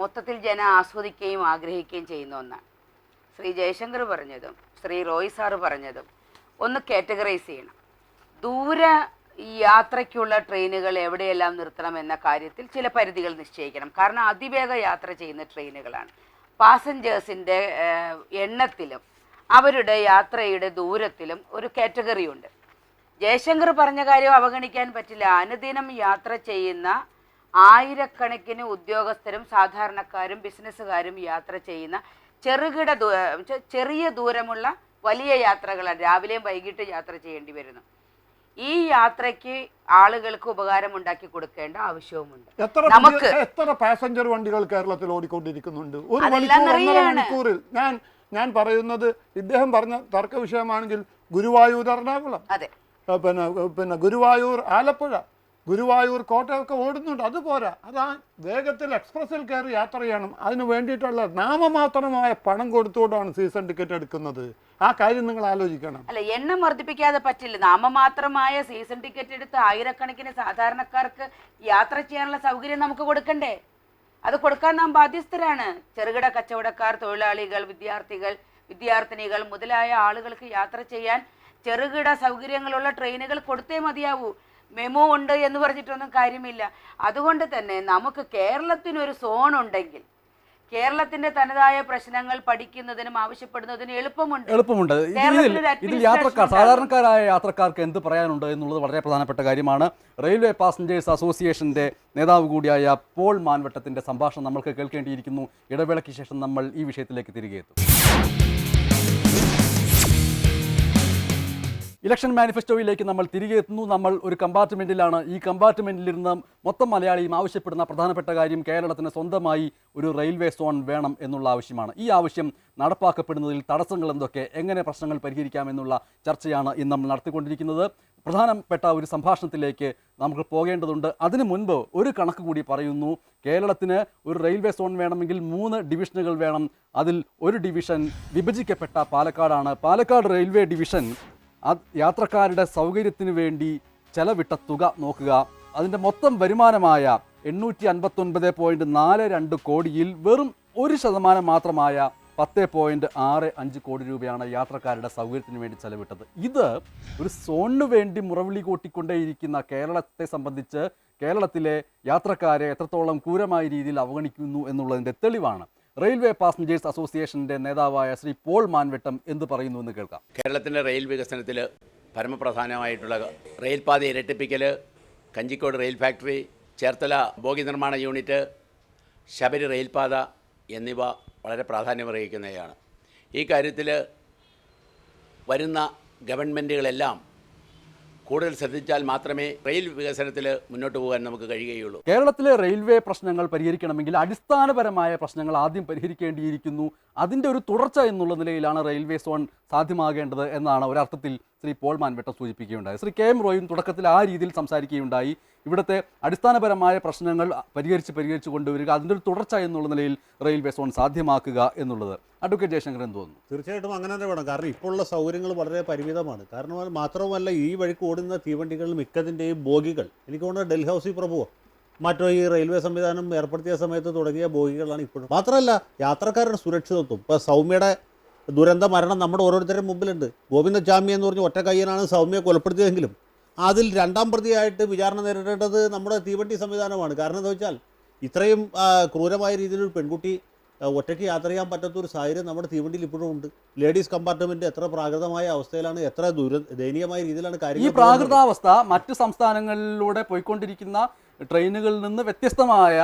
മൊത്തത്തിൽ ജനം ആസ്വദിക്കുകയും ആഗ്രഹിക്കുകയും ചെയ്യുന്ന ഒന്നാണ്. ശ്രീ ജയശങ്കർ പറഞ്ഞതും ശ്രീ റോയ് സാറ് പറഞ്ഞതും ഒന്ന് കാറ്റഗറൈസ് ചെയ്യണം. ദൂര യാത്രയ്ക്കുള്ള ട്രെയിനുകൾ എവിടെയെല്ലാം നിർത്തണം എന്ന കാര്യത്തിൽ ചില പരിധികൾ നിശ്ചയിക്കണം. കാരണം അതിവേഗ യാത്ര ചെയ്യുന്ന ട്രെയിനുകളാണ്. പാസഞ്ചേഴ്സിന്റെ എണ്ണത്തിലും അവരുടെ യാത്രയുടെ ദൂരത്തിലും ഒരു കാറ്റഗറി ഉണ്ട് ജയശങ്കർ പറഞ്ഞ കാര്യം അവഗണിക്കാൻ പറ്റില്ല. അനുദിനം യാത്ര ചെയ്യുന്ന ആയിരക്കണക്കിന് ഉദ്യോഗസ്ഥരും സാധാരണക്കാരും ബിസിനസ്സുകാരും യാത്ര ചെയ്യുന്ന ചെറുകിട ദൂ ചെറിയ ദൂരമുള്ള വലിയ യാത്രകളാണ് രാവിലെയും വൈകിട്ട് യാത്ര ചെയ്യേണ്ടി വരുന്നു. ഈ യാത്രയ്ക്ക് ആളുകൾക്ക് ഉപകാരം ഉണ്ടാക്കി കൊടുക്കേണ്ട ആവശ്യവുമുണ്ട്. നമുക്ക് എത്ര പാസഞ്ചർ വണ്ടികൾ കേരളത്തിൽ ഓടിക്കൊണ്ടിരിക്കുന്നുണ്ട്? ഒരു മണിക്കൂറിൽ. ഞാൻ ഞാൻ പറയുന്നത് ഇദ്ദേഹം പറഞ്ഞ തർക്ക വിഷയമാണെങ്കിൽ ഗുരുവായൂർ എറണാകുളം. അതെ. പിന്നെ പിന്നെ ഗുരുവായൂർ ആലപ്പുഴ. ഗുരുവായൂർ കോട്ടയമൊക്കെ ഓടുന്നുണ്ട് അതുപോരാ പോരാ. അത് വേഗത്തിൽ എക്സ്പ്രസ്സിൽ കയറി യാത്ര ചെയ്യണം. അതിന് വേണ്ടിയിട്ടുള്ള നാമമാത്രമായ പണം കൊടുത്തുകൊണ്ടാണ് സീസൺ ടിക്കറ്റ് എടുക്കുന്നത്. ആ കാര്യം നിങ്ങൾ ആലോചിക്കണം. അല്ല എണ്ണം വർദ്ധിപ്പിക്കാതെ പറ്റില്ല. നാമമാത്രമായ സീസൺ ടിക്കറ്റ് എടുത്ത് ആയിരക്കണക്കിന് സാധാരണക്കാർക്ക് യാത്ര ചെയ്യാനുള്ള സൗകര്യം നമുക്ക് കൊടുക്കണ്ടേ? അത് കൊടുക്കാൻ നാം ബാധ്യസ്ഥരാണ്. ചെറുകിട കച്ചവടക്കാർ തൊഴിലാളികൾ വിദ്യാർത്ഥികൾ വിദ്യാർത്ഥിനികൾ മുതലായ ആളുകൾക്ക് യാത്ര ചെയ്യാൻ ചെറുകിട സൗകര്യങ്ങളുള്ള ട്രെയിനുകൾ കൊടുത്തേ മതിയാവൂ. മെമോ ഉണ്ട് എന്ന് പറഞ്ഞിട്ടൊന്നും കാര്യമില്ല. അതുകൊണ്ട് തന്നെ നമുക്ക് കേരളത്തിനൊരു സോൺ ഉണ്ടെങ്കിൽ കേരളത്തിന്റെ തനതായ പ്രശ്നങ്ങൾ പഠിക്കുന്നതിനും ആവശ്യപ്പെടുന്നതിനും എളുപ്പമുണ്ട്. എളുപ്പമുണ്ട്. ഇതിൽ യാത്രക്കാർ. സാധാരണക്കാരായ യാത്രക്കാർക്ക് എന്ത് പറയാനുണ്ട് എന്നുള്ളത് വളരെ പ്രധാനപ്പെട്ട കാര്യമാണ്. റെയിൽവേ പാസഞ്ചേഴ്സ് അസോസിയേഷന്റെ നേതാവ് കൂടിയായ പോൾ മാൻവട്ടത്തിന്റെ സംഭാഷണം നമ്മൾക്ക് കേൾക്കേണ്ടിയിരിക്കുന്നു. ഇടവേളയ്ക്ക് ശേഷം നമ്മൾ ഈ വിഷയത്തിലേക്ക് തിരികെ എത്തും. ഇലക്ഷൻ മാനിഫെസ്റ്റോയിലേക്ക് നമ്മൾ തിരികെ എത്തുന്നു. നമ്മൾ ഒരു കമ്പാർട്ട്മെന്റിലാണ് ഈ കമ്പാർട്ട്മെന്റിലിരുന്ന് മൊത്തം മലയാളിയും ആവശ്യപ്പെടുന്ന പ്രധാനപ്പെട്ട കാര്യം കേരളത്തിന് സ്വന്തമായി ഒരു റെയിൽവേ സോൺ വേണം എന്നുള്ള ആവശ്യമാണ്. ഈ ആവശ്യം നടപ്പാക്കപ്പെടുന്നതിൽ തടസ്സങ്ങൾ എന്തൊക്കെ? എങ്ങനെ പ്രശ്നങ്ങൾ പരിഹരിക്കാമെന്നുള്ള ചർച്ചയാണ് ഇന്ന് നമ്മൾ നടത്തിക്കൊണ്ടിരിക്കുന്നത്. പ്രധാനപ്പെട്ട ഒരു സംഭാഷണത്തിലേക്ക് നമുക്ക് പോകേണ്ടതുണ്ട്. അതിനു മുൻപ് ഒരു കണക്ക് കൂടി പറയുന്നു. കേരളത്തിന് ഒരു റെയിൽവേ സോൺ വേണമെങ്കിൽ മൂന്ന് ഡിവിഷനുകൾ വേണം. അതിൽ ഒരു ഡിവിഷൻ വിഭജിക്കപ്പെട്ട പാലക്കാടാണ്. പാലക്കാട് റെയിൽവേ ഡിവിഷൻ യാത്രക്കാരുടെ സൗകര്യത്തിന് വേണ്ടി ചെലവിട്ട തുക നോക്കുക. അതിന്റെ മൊത്തം വരുമാനമായ എണ്ണൂറ്റി അൻപത്തൊൻപത് പോയിന്റ് നാല് രണ്ട് കോടിയിൽ വെറും ഒരു ശതമാനം മാത്രമായ പത്ത് പോയിന്റ് ആറ് അഞ്ച് കോടി രൂപയാണ് യാത്രക്കാരുടെ സൗകര്യത്തിന് വേണ്ടി ചെലവിട്ടത്. ഇത് ഒരു സോണിന് വേണ്ടി മുറവിളി കൂട്ടിക്കൊണ്ടേയിരിക്കുന്ന കേരളത്തെ സംബന്ധിച്ച് കേരളത്തിലെ യാത്രക്കാരെ എത്രത്തോളം ക്രൂരമായ രീതിയിൽ അവഗണിക്കുന്നു എന്നുള്ളതിന്റെ തെളിവാണ്. റെയിൽവേ പാസഞ്ചേഴ്സ് അസോസിയേഷന്റെ നേതാവായ ശ്രീ പോൾ മാൻവെട്ടം എന്ത് പറയുന്നു എന്ന് കേൾക്കാം. കേരളത്തിന്റെ റെയിൽ വികസനത്തിൽ പരമപ്രധാനമായിട്ടുള്ള റെയിൽപാത ഇരട്ടിപ്പിക്കൽ Kanjikode rail factory Cherthala bogie നിർമ്മാണ യൂണിറ്റ് ശബരി റെയിൽപാത എന്നിവ വളരെ പ്രാധാന്യമർഹിക്കുന്നവയാണ്. ഈ കാര്യത്തിൽ വരുന്ന ഗവൺമെന്റുകളെല്ലാം കൂടുതൽ ശ്രദ്ധിച്ചാൽ മാത്രമേ റെയിൽ വികസനത്തിൽ മുന്നോട്ട് പോകാൻ നമുക്ക് കഴിയുകയുള്ളൂ. കേരളത്തിലെ റെയിൽവേ പ്രശ്നങ്ങൾ പരിഹരിക്കണമെങ്കിൽ അടിസ്ഥാനപരമായ പ്രശ്നങ്ങൾ ആദ്യം പരിഹരിക്കേണ്ടിയിരിക്കുന്നു. അതിന്റെ ഒരു തുടർച്ച എന്നുള്ള നിലയിലാണ് റെയിൽവേ സോൺ സാധ്യമാകേണ്ടത് എന്നാണ് ഒരർത്ഥത്തിൽ ശ്രീ പോൾ മാൻവെട്ട സൂചിപ്പിക്കുകയുണ്ടായി. ശ്രീ കെ എം റോയും തുടക്കത്തിൽ ആ രീതിയിൽ സംസാരിക്കുകയുണ്ടായി. ഇവിടുത്തെ അടിസ്ഥാനപരമായ പ്രശ്നങ്ങൾ പരിഹരിച്ച് പരിഹരിച്ച് കൊണ്ടുവരിക അതിന്റെ ഒരു തുടർച്ച എന്നുള്ള നിലയിൽ റെയിൽവേ സോൺ സാധ്യമാക്കുക എന്നുള്ളത്. അഡ്വക്കേറ്റ് ജയശങ്കർ എന്ന് തോന്നുന്നു? തീർച്ചയായിട്ടും അങ്ങനെ തന്നെ വേണം. കാരണം ഇപ്പോൾ ഉള്ള സൗകര്യങ്ങൾ വളരെ പരിമിതമാണ്. കാരണം മാത്രമല്ല ഈ വഴിക്ക് ഓടുന്ന തീവണ്ടികളിൽ മിക്കതിന്റെയും ബോഗികൾ. എനിക്ക് തോന്നുന്നത് ഡൽഹി ഹൗസിൽ പ്രഭുവോ മറ്റോ ഈ റെയിൽവേ സംവിധാനം ഏർപ്പെടുത്തിയ സമയത്ത് തുടങ്ങിയ ബോഗികളാണ് ഇപ്പോഴും. മാത്രമല്ല യാത്രക്കാരുടെ സുരക്ഷിതത്വം. ഇപ്പോൾ സൗമ്യയുടെ ദുരന്ത മരണം നമ്മുടെ ഓരോരുത്തരുടെ മുമ്പിലുണ്ട്. ഗോവിന്ദ ജാമ്യ എന്ന് പറഞ്ഞ ഒറ്റ കയ്യനാണ് സൗമ്യയെ കൊലപ്പെടുത്തിയതെങ്കിലും അതിൽ രണ്ടാം പ്രതിയായിട്ട് വിചാരണ നേരിടേണ്ടത് നമ്മുടെ തീവണ്ടി സംവിധാനമാണ്. കാരണം എന്താ വെച്ചാൽ ഇത്രയും ക്രൂരമായ രീതിയിൽ ഒരു പെൺകുട്ടി ഒറ്റയ്ക്ക് യാത്ര ചെയ്യാൻ പറ്റാത്ത ഒരു സാഹചര്യം നമ്മുടെ തീവണ്ടിയിൽ ഇപ്പോഴും ഉണ്ട്. ലേഡീസ് കമ്പാർട്ട്മെന്റ് എത്ര പ്രാകൃതമായ അവസ്ഥയിലാണ് എത്ര ദുര ദയനീയമായ രീതിയിലാണ് കാര്യം ഈ. പ്രാകൃതാവസ്ഥ മറ്റ് സംസ്ഥാനങ്ങളിലൂടെ പോയിക്കൊണ്ടിരിക്കുന്ന ട്രെയിനുകളിൽ നിന്ന് വ്യത്യസ്തമായ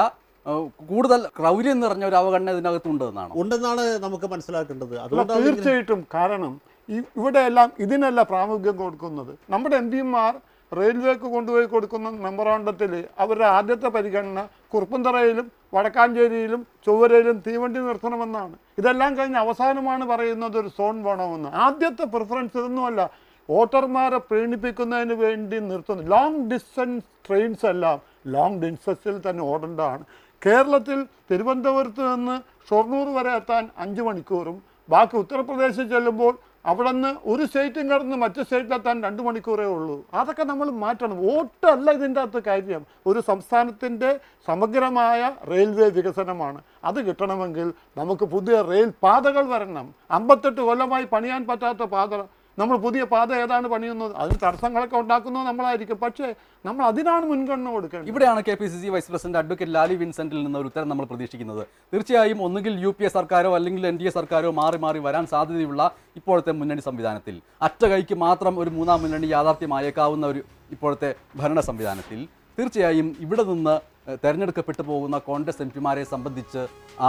കൂടുതൽ ക്രൗര്യം നിറഞ്ഞ ഒരു അവഗണന ഇതിനകത്തുണ്ടെന്നാണ്? ഉണ്ടെന്നാണ് നമുക്ക് മനസ്സിലാക്കേണ്ടത്. അതുകൊണ്ട് തീർച്ചയായിട്ടും കാരണം ഇവിടെയെല്ലാം ഇതിനല്ല പ്രാമുഖ്യം കൊടുക്കുന്നത്. നമ്മുടെ എം പിമാർ റെയിൽവേക്ക് കൊണ്ടുപോയി കൊടുക്കുന്ന മെമ്മറാണ്ടത്തിൽ അവരുടെ ആദ്യത്തെ പരിഗണന കുറുപ്പന്തറയിലും വടക്കാഞ്ചേരിയിലും ചൊവ്വരയിലും തീവണ്ടി നിർത്തണമെന്നാണ്. ഇതെല്ലാം കഴിഞ്ഞ് അവസാനമാണ് പറയുന്നത് ഒരു സോൺ വേണമെന്ന്. ആദ്യത്തെ പ്രിഫറൻസ് ഇതൊന്നുമല്ല. വോട്ടർമാരെ പ്രീണിപ്പിക്കുന്നതിന് വേണ്ടി നിർത്തുന്നു ലോങ് ഡിസ്റ്റൻസ് ട്രെയിൻസ് എല്ലാം ലോങ് ഡിസ്റ്റൻസിൽ തന്നെ ഓടേണ്ടതാണ്. കേരളത്തിൽ തിരുവനന്തപുരത്ത് നിന്ന് ഷൊർണൂർ വരെ എത്താൻ അഞ്ച് മണിക്കൂറും ബാക്കി ഉത്തർപ്രദേശിൽ ചെല്ലുമ്പോൾ അവിടെ നിന്ന് ഒരു സ്റ്റേറ്റും കടന്ന് മറ്റു സ്റ്റേറ്റിലെത്താൻ രണ്ട് മണിക്കൂറേ ഉള്ളൂ. അതൊക്കെ നമ്മൾ മാറ്റണം. വോട്ടല്ല ഇതിന്റെ അകത്ത് കാര്യം. ഒരു സംസ്ഥാനത്തിന്റെ സമഗ്രമായ റെയിൽവേ വികസനമാണ്. അത് കിട്ടണമെങ്കിൽ നമുക്ക് പുതിയ റെയിൽ പാതകൾ വരണം. അമ്പത്തെട്ട് കൊല്ലമായി പണിയാൻ പറ്റാത്ത പാത നമ്മൾ പുതിയ പാത ഏതാണ് പണിയുന്നത്? അതിന് തടസ്സങ്ങളൊക്കെ ഉണ്ടാക്കുന്നത് നമ്മളായിരിക്കും. പക്ഷേ നമ്മൾ അതിനാണ് മുൻഗണന കൊടുക്കുന്നത് ഇവിടെയാണ് K P C C vice president advocate Lali വിൻസെന്റിൽ നിന്ന് ഒരു ഉത്തരം നമ്മൾ പ്രതീക്ഷിക്കുന്നത്. തീർച്ചയായും ഒന്നുകിൽ യു പി എ സർക്കാരോ അല്ലെങ്കിൽ എൻ ഡി എ സർക്കാരോ മാറി മാറി വരാൻ സാധ്യതയുള്ള ഇപ്പോഴത്തെ മുന്നണി സംവിധാനത്തിൽ. അറ്റകൈക്ക് മാത്രം ഒരു മൂന്നാം മുന്നണി യാഥാർത്ഥ്യമായേക്കാവുന്ന ഒരു ഇപ്പോഴത്തെ ഭരണ സംവിധാനത്തിൽ. തീർച്ചയായും ഇവിടെ നിന്ന് തെരഞ്ഞെടുക്കപ്പെട്ടു പോകുന്ന കോൺഗ്രസ് എം പിമാരെ സംബന്ധിച്ച്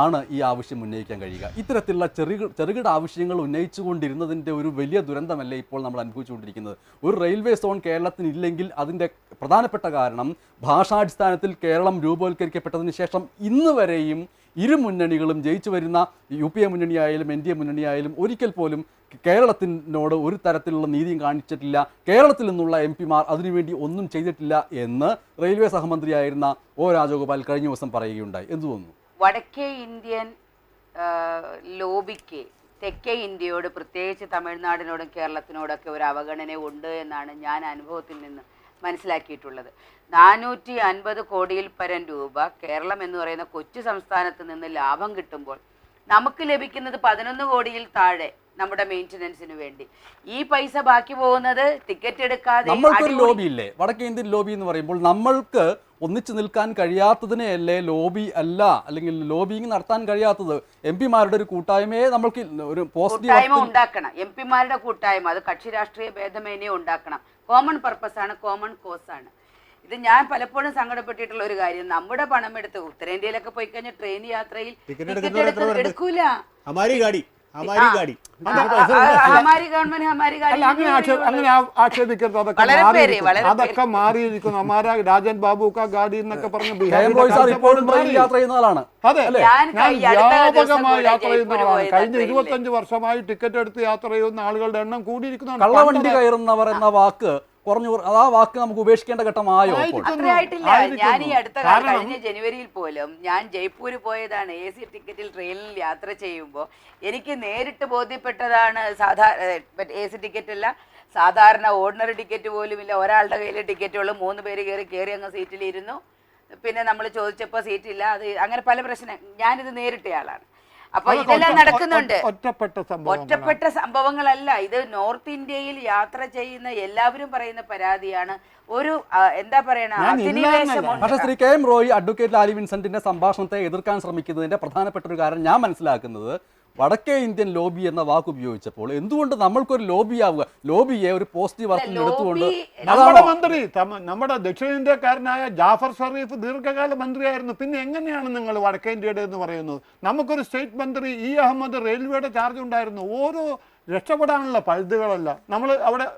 ആണ് ഈ ആവശ്യം ഉന്നയിക്കാൻ കഴിയുക. ഇത്തരത്തിലുള്ള ചെറു ചെറുകിട ആവശ്യങ്ങൾ ഉന്നയിച്ചുകൊണ്ടിരുന്നതിന്റെ ഒരു വലിയ ദുരന്തമല്ലേ ഇപ്പോൾ നമ്മൾ അനുഭവിച്ചുകൊണ്ടിരിക്കുന്നത്. ഒരു റെയിൽവേ സോൺ കേരളത്തിന് ഇല്ലെങ്കിൽ അതിന്റെ പ്രധാനപ്പെട്ട കാരണം ഭാഷാടിസ്ഥാനത്തിൽ കേരളം രൂപവൽക്കരിക്കപ്പെട്ടതിന് ശേഷം ഇന്ന് വരെയും ഇരു മുന്നണികളും ജയിച്ചു വരുന്ന യു പി എ മുന്നണിയായാലും എൻ ഡി എ മുന്നണിയായാലും ഒരിക്കൽ പോലും കേരളത്തിനോട് ഒരു തരത്തിലുള്ള നീതിയും കാണിച്ചിട്ടില്ല. കേരളത്തിൽ നിന്നുള്ള എം പിമാർ അതിനുവേണ്ടി ഒന്നും ചെയ്തിട്ടില്ല എന്ന് റെയിൽവേ സഹമന്ത്രിയായിരുന്ന ഒ രാജഗോപാൽ കഴിഞ്ഞ ദിവസം പറയുകയുണ്ടായി. എന്തു തോന്നുന്നു? വടക്കേ ഇന്ത്യൻ ലോബിക്ക് തെക്കേ ഇന്ത്യയോട് പ്രത്യേകിച്ച് തമിഴ്നാടിനോടും കേരളത്തിനോടൊക്കെ ഒരു അവഗണന ഉണ്ട് എന്നാണ് ഞാൻ അനുഭവത്തിൽ നിന്ന് മനസ്സിലാക്കിയിട്ടുള്ളത്. നാനൂറ്റി അൻപത് കോടിയിൽ പരം രൂപ കേരളം എന്ന് പറയുന്ന കൊച്ചു സംസ്ഥാനത്ത് നിന്ന് ലാഭം കിട്ടുമ്പോൾ നമുക്ക് ലഭിക്കുന്നത് പതിനൊന്ന് കോടിയിൽ താഴെ നമ്മുടെ മെയിന്റനൻസിന് വേണ്ടി. ഈ പൈസ ബാക്കി പോകുന്നത് ടിക്കറ്റ് എടുക്കാതെ നമ്മൾക്കൊരു ലോബി ഇല്ലേ? വടക്കേ ഇന്ത്യൻ ലോബി എന്ന് പറയുമ്പോൾ നമ്മൾക്ക് ഒന്നിച്ചു നിൽക്കാൻ കഴിയാത്തതിനെയല്ലേ ലോബി അല്ല? അല്ലെങ്കിൽ ലോബിങ് നടത്താൻ കഴിയാത്തത് എം പിമാരുടെ ഒരു കൂട്ടായ്മയെ നമ്മൾക്ക് ഒരു പോസിറ്റീവ് ഉണ്ടാക്കണം. എം പിമാരുടെ കൂട്ടായ്മ. അത് കക്ഷി രാഷ്ട്രീയ ഭേദമേനെ ഉണ്ടാക്കണം. കോമൺ പർപ്പസ് ആണ് കോമൺ കോസ് ആണ്. ഇത് ഞാൻ പലപ്പോഴും സങ്കടപ്പെട്ടിട്ടുള്ള ഒരു കാര്യം. നമ്മുടെ പണം എടുത്ത് ഉത്തരേന്ത്യയിലൊക്കെ പോയി കഴിഞ്ഞാൽ ട്രെയിൻ യാത്രയിൽ ടിക്കറ്റ്? എടുക്കൂല. ഹമാരി ഗാഡി. ഹമാരി. ഗാഡി ഗവൺമെന്റ് ഹമാരി അല്ല അങ്ങനെ ആക്ഷേപ അങ്ങനെ ആ- ആക്ഷേപിക്കരുത്. അതൊക്കെ വളരെ പേര്, മാറിയിരിക്കുന്നു. വളരെ അതൊക്കെ മാറിയിരിക്കുന്നു. അമാര രാജൻ ബാബു കാ ഗാഡി എന്നൊക്കെ പറഞ്ഞ് സാർ ഇപ്പോഴും ട്രെയിനിൽ യാത്ര ചെയ്യുന്ന ആളാണ്. അതെ. ഞാൻ ഞാൻ ഈ അടുത്ത ദിവസം വ്യാപകമായി കൂടെ യാത്ര ചെയ്യുന്ന ആളാണ് പോയതാ കഴിഞ്ഞ. ഇരുപത്തഞ്ച് വർഷമായി ടിക്കറ്റ് എടുത്ത് യാത്ര ചെയ്യുന്ന ആളുകളുടെ എണ്ണം കൂടിയിരിക്കുന്നതാണ് കള്ളവണ്ടി കയറുന്നവർ എന്ന വാക്ക് കുറഞ്ഞു കുറ- ആ വാക്ക് നമുക്ക് ഉപേക്ഷിക്കേണ്ട ഘട്ടമായോ ആയോ ആയിരിക്കും. അത്ര ആയിട്ടില്ല. ഞാൻ ഈ അടുത്ത കാലം കഴിഞ്ഞ ജനുവരിയിൽ പോലും ഞാൻ ജയ്പൂര് പോയതാണ് എ സി ടിക്കറ്റിൽ ട്രെയിനിൽ യാത്ര ചെയ്യുമ്പോൾ എനിക്ക് നേരിട്ട് ബോധ്യപ്പെട്ടതാണ് സാധാരണ എ സി ടിക്കറ്റ് അല്ല സാധാരണ ഓർഡിനറി ടിക്കറ്റ് പോലും ഇല്ല ഒരാളുടെ കയ്യിൽ ടിക്കറ്റ് ഉള്ളൂ മൂന്ന് പേര് കയറി കയറി അങ്ങ് സീറ്റിലിരുന്നു. പിന്നെ നമ്മൾ ചോദിച്ചപ്പോൾ സീറ്റില്ല. അത് അങ്ങനെ പല പ്രശ്നം. ഞാനിത് നേരിട്ടയാളാണ്. അപ്പൊ ഇതെല്ലാം നടക്കുന്നുണ്ട്. ഒറ്റപ്പെട്ട സംഭവം ഒറ്റപ്പെട്ട സംഭവങ്ങളല്ല. ഇത് നോർത്ത് ഇന്ത്യയിൽ യാത്ര ചെയ്യുന്ന എല്ലാവരും പറയുന്ന പരാതിയാണ്. ഒരു എന്താ പറയണ പക്ഷേ Shri K M Roy advocate Lali വിൻസെന്റിന്റെ സംഭാഷണത്തെ എതിർക്കാൻ ശ്രമിക്കുന്നതിന്റെ പ്രധാനപ്പെട്ട ഒരു കാരണം ഞാൻ മനസ്സിലാക്കുന്നത് വടക്കേ ഇന്ത്യൻ ലോബി എന്ന വാക്ക് ഉപയോഗിച്ചപ്പോൾ എന്തുകൊണ്ട് നമ്മൾക്കൊരു ലോബി ആവുക ലോബിയെ ഒരു പോസിറ്റീവ് അർത്ഥം എടുത്തുകൊണ്ട് നമ്മുടെ മന്ത്രി നമ്മുടെ ദക്ഷിണേന്ത്യക്കാരനായ ജാഫർ ഷറീഫ് ദീർഘകാല മന്ത്രിയായിരുന്നു. പിന്നെ എങ്ങനെയാണ് നിങ്ങൾ വടക്കേ ഇന്ത്യയുടെ എന്ന് പറയുന്നത്? നമുക്കൊരു സ്റ്റേറ്റ് മന്ത്രി ഇ അഹമ്മദ് റെയിൽവേയുടെ ചാർജ് ഉണ്ടായിരുന്നു. ഓരോ രക്ഷപ്പെടാനുള്ള പഴുതുകളല്ല. നമ്മൾ അവിടെ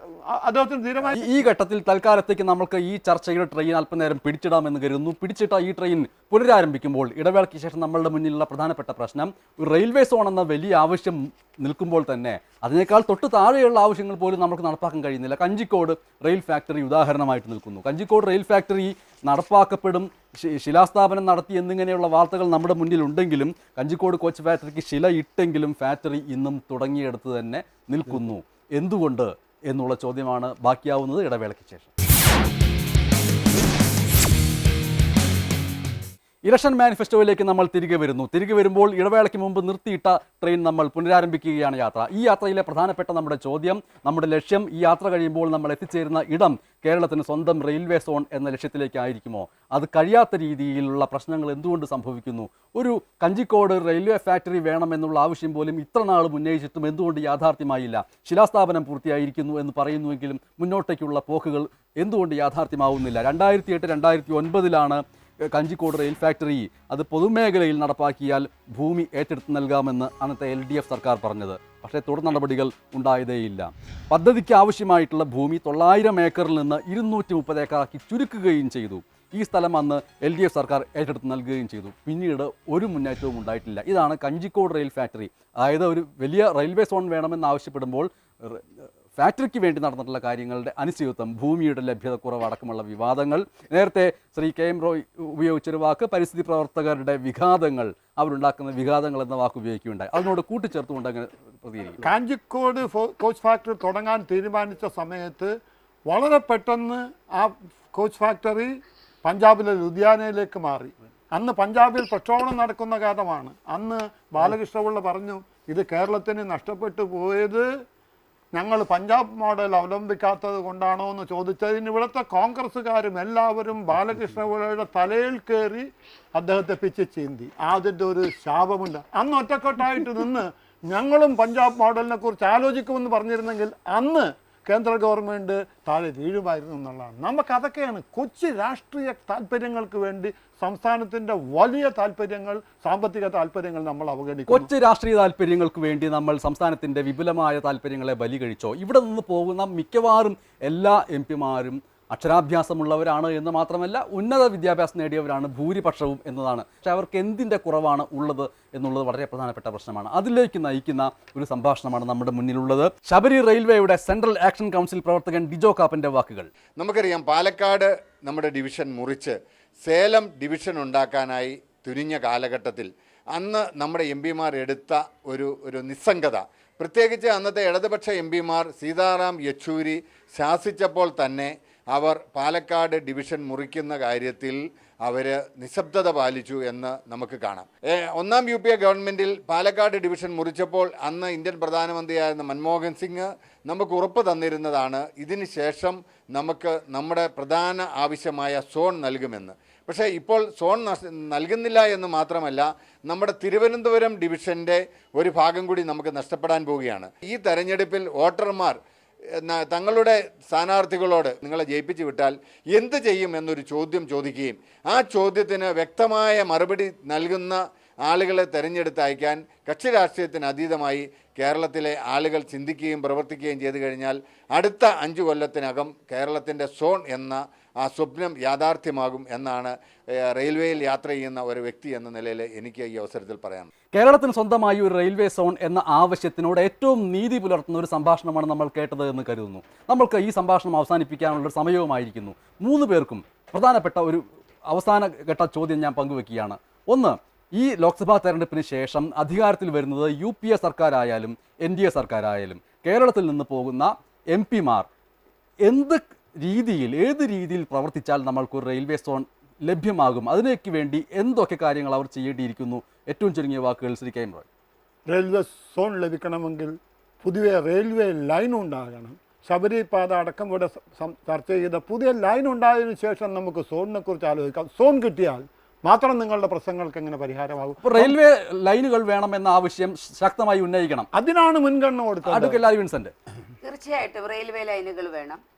അദ്ദേഹത്തിന് തീരുമാനം ഈ- ഘട്ടത്തിൽ തൽക്കാലത്തേക്ക് നമുക്ക് ഈ ചർച്ചയുടെ ട്രെയിൻ അല്പനേരം പിടിച്ചിടാമെന്ന് കരുതുന്നു. പിടിച്ചിട്ട ഈ ട്രെയിൻ പുനരാരംഭിക്കുമ്പോൾ ഇടവേളയ്ക്ക് ശേഷം നമ്മളുടെ മുന്നിലുള്ള പ്രധാനപ്പെട്ട പ്രശ്നം റെയിൽവേ സോൺ എന്ന വലിയ ആവശ്യം നിൽക്കുമ്പോൾ തന്നെ അതിനേക്കാൾ തൊട്ട് താഴെയുള്ള ആവശ്യങ്ങൾ പോലും നമുക്ക് നടപ്പാക്കാൻ കഴിയുന്നില്ല. കഞ്ചിക്കോട് റെയിൽ ഫാക്ടറി ഉദാഹരണമായിട്ട് നിൽക്കുന്നു. കഞ്ചിക്കോട് റെയിൽ ഫാക്ടറി നടപ്പാക്കപ്പെടും. ശിലാസ്ഥാപനം നടത്തി എന്നിങ്ങനെയുള്ള വാർത്തകൾ നമ്മുടെ മുന്നിലുണ്ടെങ്കിലും കഞ്ചിക്കോട് കോച്ച് ഫാക്ടറിക്ക് ശില ഇട്ടെങ്കിലും ഫാക്ടറി ഇന്നും തുടങ്ങിയെടുത്ത് തന്നെ നിൽക്കുന്നു. എന്തുകൊണ്ട്? എന്നുള്ള ചോദ്യമാണ് ബാക്കിയാവുന്നത് ഇടവേളയ്ക്ക് ശേഷം. ഇലക്ഷൻ മാനിഫെസ്റ്റോയിലേക്ക് നമ്മൾ തിരികെ വരുന്നു. തിരികെ വരുമ്പോൾ ഇടവേളയ്ക്ക് മുമ്പ് നിർത്തിയിട്ട ട്രെയിൻ നമ്മൾ പുനരാരംഭിക്കുകയാണ് യാത്ര. ഈ യാത്രയിലെ പ്രധാനപ്പെട്ട നമ്മുടെ ചോദ്യം നമ്മുടെ ലക്ഷ്യം ഈ യാത്ര കഴിയുമ്പോൾ നമ്മൾ എത്തിച്ചേരുന്ന ഇടം കേരളത്തിന് സ്വന്തം റെയിൽവേ സോൺ എന്ന ലക്ഷ്യത്തിലേക്കായിരിക്കുമോ? അത് കഴിയാത്ത രീതിയിലുള്ള പ്രശ്നങ്ങൾ എന്തുകൊണ്ട് സംഭവിക്കുന്നു? ഒരു കഞ്ചിക്കോട് റെയിൽവേ ഫാക്ടറി വേണമെന്നുള്ള ആവശ്യം പോലും ഇത്ര നാൾ ഉന്നയിച്ചിട്ടും എന്തുകൊണ്ട് യാഥാർത്ഥ്യമായില്ല? ശിലാസ്ഥാപനം പൂർത്തിയായിരിക്കുന്നു എന്ന് പറയുന്നുവെങ്കിലും മുന്നോട്ടേക്കുള്ള പോക്കുകൾ എന്തുകൊണ്ട് യാഥാർത്ഥ്യമാവുന്നില്ല? രണ്ടായിരത്തി എട്ട് രണ്ടായിരത്തി ഒൻപതിലാണ് കഞ്ചിക്കോട് റെയിൽ ഫാക്ടറി അത് പൊതുമേഖലയിൽ നടപ്പാക്കിയാൽ ഭൂമി ഏറ്റെടുത്ത് നൽകാമെന്ന് അന്നത്തെ എൽ സർക്കാർ പറഞ്ഞത്. പക്ഷേ തുടർ നടപടികൾ ഉണ്ടായതേയില്ല. പദ്ധതിക്ക് ആവശ്യമായിട്ടുള്ള ഭൂമി തൊള്ളായിരം ഏക്കറിൽ നിന്ന് ഇരുന്നൂറ്റി മുപ്പത് ഏക്കറാക്കി ചുരുക്കുകയും ചെയ്തു. ഈ സ്ഥലം അന്ന് എൽ ഡി എഫ് സർക്കാർ ഏറ്റെടുത്ത് നൽകുകയും ചെയ്തു. പിന്നീട് ഒരു മുന്നേറ്റവും ഉണ്ടായിട്ടില്ല. ഇതാണ് കഞ്ചിക്കോട് റെയിൽ ഫാക്ടറി. അതായത് ഒരു വലിയ റെയിൽവേ സോൺ വേണമെന്ന് ആവശ്യപ്പെടുമ്പോൾ ഫാക്ടറിക്ക് വേണ്ടി നടന്നിട്ടുള്ള കാര്യങ്ങളുടെ അനിശ്ചിതത്വം ഭൂമിയുടെ ലഭ്യത കുറവ് അടക്കമുള്ള വിവാദങ്ങൾ. നേരത്തെ ശ്രീ കെ എം റോയ് ഉപയോഗിച്ചൊരു വാക്ക് പരിസ്ഥിതി പ്രവർത്തകരുടെ വിഘാതങ്ങൾ അവരുണ്ടാക്കുന്ന വിഘാതങ്ങൾ എന്ന വാക്ക് ഉപയോഗിക്കുകയുണ്ടായി. അതിനോട് കൂട്ടിച്ചേർത്തുകൊണ്ട് അങ്ങനെ പ്രതികരിക്കും. കാഞ്ചിക്കോട് കോച്ച് ഫാക്ടറി തുടങ്ങാൻ തീരുമാനിച്ച സമയത്ത് വളരെ പെട്ടെന്ന് ആ കോച്ച് ഫാക്ടറി പഞ്ചാബിലെ ലുധിയാനയിലേക്ക് മാറി. അന്ന് പഞ്ചാബിൽ പ്രക്ഷോഭണം നടക്കുന്ന കാലമാണ്. അന്ന് ബാലകൃഷ്ണപിള്ള പറഞ്ഞു ഇത് കേരളത്തിന് നഷ്ടപ്പെട്ടു പോയത് ഞങ്ങൾ പഞ്ചാബ് മോഡൽ അവലംബിക്കാത്തത് കൊണ്ടാണോ എന്ന് ചോദിച്ചതിന് ഇവിടുത്തെ കോൺഗ്രസ്സുകാരും എല്ലാവരും ബാലകൃഷ്ണപിള്ളയുടെ തലയിൽ കയറി അദ്ദേഹത്തെ പിച്ച് ചീന്തി. അതിന്റെ ഒരു ശാപമുണ്ട്. അന്ന് ഒറ്റക്കെട്ടായിട്ട് നിന്ന് ഞങ്ങളും പഞ്ചാബ് മോഡലിനെ കുറിച്ച് ആലോചിക്കുമെന്ന് പറഞ്ഞിരുന്നെങ്കിൽ അന്ന് കേന്ദ്ര ഗവൺമെന്റ് താഴെ വീഴുമായിരുന്നു എന്നുള്ളതാണ്. നമുക്കതൊക്കെയാണ് കൊച്ചു രാഷ്ട്രീയ താല്പര്യങ്ങൾക്ക് വേണ്ടി സംസ്ഥാനത്തിന്റെ വലിയ താല്പര്യങ്ങൾ സാമ്പത്തിക താല്പര്യങ്ങൾ നമ്മൾ അവഗണിക്കും കൊച്ചു രാഷ്ട്രീയ താല്പര്യങ്ങൾക്ക് വേണ്ടി നമ്മൾ സംസ്ഥാനത്തിന്റെ വിപുലമായ താല്പര്യങ്ങളെ ബലി കഴിച്ചോ ഇവിടെ നിന്ന് പോകുന്ന മിക്കവാറും എല്ലാ എം പിമാരും അക്ഷരാഭ്യാസമുള്ളവരാണ് എന്ന് മാത്രമല്ല ഉന്നത വിദ്യാഭ്യാസം നേടിയവരാണ് ഭൂരിപക്ഷവും എന്നതാണ്. പക്ഷേ അവർക്ക് എന്തിന്റെ കുറവാണ് ഉള്ളത് എന്നുള്ളത് വളരെ പ്രധാനപ്പെട്ട പ്രശ്നമാണ്. അതിലേക്ക് നയിക്കുന്ന ഒരു സംഭാഷണമാണ് നമ്മുടെ മുന്നിലുള്ളത്. ശബരി റെയിൽവേയുടെ സെൻട്രൽ ആക്ഷൻ കൗൺസിൽ പ്രവർത്തകൻ ഡിജോ കാപ്പന്റെ വാക്കുകൾ. നമുക്കറിയാം പാലക്കാട് നമ്മുടെ ഡിവിഷൻ മുറിച്ച് സേലം ഡിവിഷൻ ഉണ്ടാക്കാനായി തുനിഞ്ഞ കാലഘട്ടത്തിൽ അന്ന് നമ്മുടെ എം പിമാർ എടുത്ത ഒരു ഒരു നിസ്സംഗത. പ്രത്യേകിച്ച് അന്നത്തെ ഇടതുപക്ഷ എം പിമാർ സീതാറാം യെച്ചൂരി ശാസിച്ചപ്പോൾ തന്നെ അവർ പാലക്കാട് ഡിവിഷൻ മുറിക്കുന്ന കാര്യത്തിൽ അവർ നിശബ്ദത പാലിച്ചു എന്ന് നമുക്ക് കാണാം. ഒന്നാം യു പി എ ഗവൺമെന്റിൽ പാലക്കാട് ഡിവിഷൻ മുറിച്ചപ്പോൾ അന്ന് ഇന്ത്യൻ പ്രധാനമന്ത്രിയായിരുന്ന മൻമോഹൻ സിംഗ് നമുക്ക് ഉറപ്പ് തന്നിരുന്നതാണ്. ഇതിന് ശേഷം നമുക്ക് നമ്മുടെ പ്രധാന ആവശ്യമായ സോൺ നൽകുമെന്ന്. പക്ഷേ ഇപ്പോൾ സോൺ നൽകുന്നില്ല എന്ന് മാത്രമല്ല നമ്മുടെ തിരുവനന്തപുരം ഡിവിഷന്റെ ഒരു ഭാഗം കൂടി നമുക്ക് നഷ്ടപ്പെടാൻ പോവുകയാണ്. ഈ തെരഞ്ഞെടുപ്പിൽ വോട്ടർമാർ തങ്ങളുടെ സ്ഥാനാർത്ഥികളോട് നിങ്ങളെ ജയിപ്പിച്ചു വിട്ടാൽ എന്ത് ചെയ്യും എന്നൊരു ചോദ്യം ചോദിക്കുകയും ആ ചോദ്യത്തിന് വ്യക്തമായ മറുപടി നൽകുന്ന ആളുകളെ തെരഞ്ഞെടുത്ത് അയക്കാൻ കക്ഷി രാഷ്ട്രീയത്തിന് അതീതമായി കേരളത്തിലെ ആളുകൾ ചിന്തിക്കുകയും പ്രവർത്തിക്കുകയും ചെയ്തു കഴിഞ്ഞാൽ അടുത്ത അഞ്ചു കൊല്ലത്തിനകം കേരളത്തിന്റെ സോൺ എന്ന ആ സ്വപ്നം യാഥാർത്ഥ്യമാകും എന്നാണ് റെയിൽവേയിൽ യാത്ര ചെയ്യുന്ന ഒരു വ്യക്തി എന്ന നിലയിൽ എനിക്ക് ഈ അവസരത്തിൽ പറയാം കേരളത്തിന് സ്വന്തമായി ഒരു റെയിൽവേ സോൺ എന്ന ആവശ്യത്തിനോട് ഏറ്റവും നീതി പുലർത്തുന്ന ഒരു സംഭാഷണമാണ് നമ്മൾ കേട്ടത് എന്ന് കരുതുന്നു. നമ്മൾക്ക് ഈ സംഭാഷണം അവസാനിപ്പിക്കാനുള്ള സമയവുമായിരിക്കുന്നു. മൂന്ന് പേർക്കും പ്രധാനപ്പെട്ട ഒരു അവസാന ഘട്ട ചോദ്യം ഞാൻ പങ്കുവെക്കുകയാണ്. ഒന്ന് ഈ ലോക്സഭാ തെരഞ്ഞെടുപ്പിന് ശേഷം അധികാരത്തിൽ വരുന്നത് യു പി എ സർക്കാരായാലും എൻ ഡി എ സർക്കാരായാലും കേരളത്തിൽ നിന്ന് പോകുന്ന എം പിമാർ എന്ത് രീതിയിൽ ഏത് രീതിയിൽ പ്രവർത്തിച്ചാൽ നമ്മൾക്ക് ഒരു റെയിൽവേ സോൺ ലഭ്യമാകും? അതിനേക്ക് വേണ്ടി എന്തൊക്കെ കാര്യങ്ങൾ അവർ ചെയ്യേണ്ടിയിരിക്കുന്നു? ഏറ്റവും ചുരുങ്ങിയ വാക്കുകൾ ശ്രീ കൈമറോയ് റെയിൽവേ സോൺ ലഭിക്കണമെങ്കിൽ പുതിയ റെയിൽവേ ലൈൻ ഉണ്ടാകണം. ശബരിപാത അടക്കം ഇവിടെ ചർച്ച ചെയ്ത പുതിയ ലൈൻ ഉണ്ടായതിനു ശേഷം നമുക്ക് സോണിനെ കുറിച്ച് ആലോചിക്കാം. സോൺ കിട്ടിയാൽ മാത്രം നിങ്ങളുടെ പ്രശ്നങ്ങൾക്ക് എങ്ങനെ പരിഹാരമാകും? അപ്പോൾ റെയിൽവേ ലൈനുകൾ വേണമെന്ന ആവശ്യം ശക്തമായി ഉന്നയിക്കണം. അതിനാണ് മുൻഗണന കൊടുത്തത് അടുക്കൽ വിൻസെന്റ്. തീർച്ചയായിട്ടും റെയിൽവേ ലൈനുകൾ വേണം.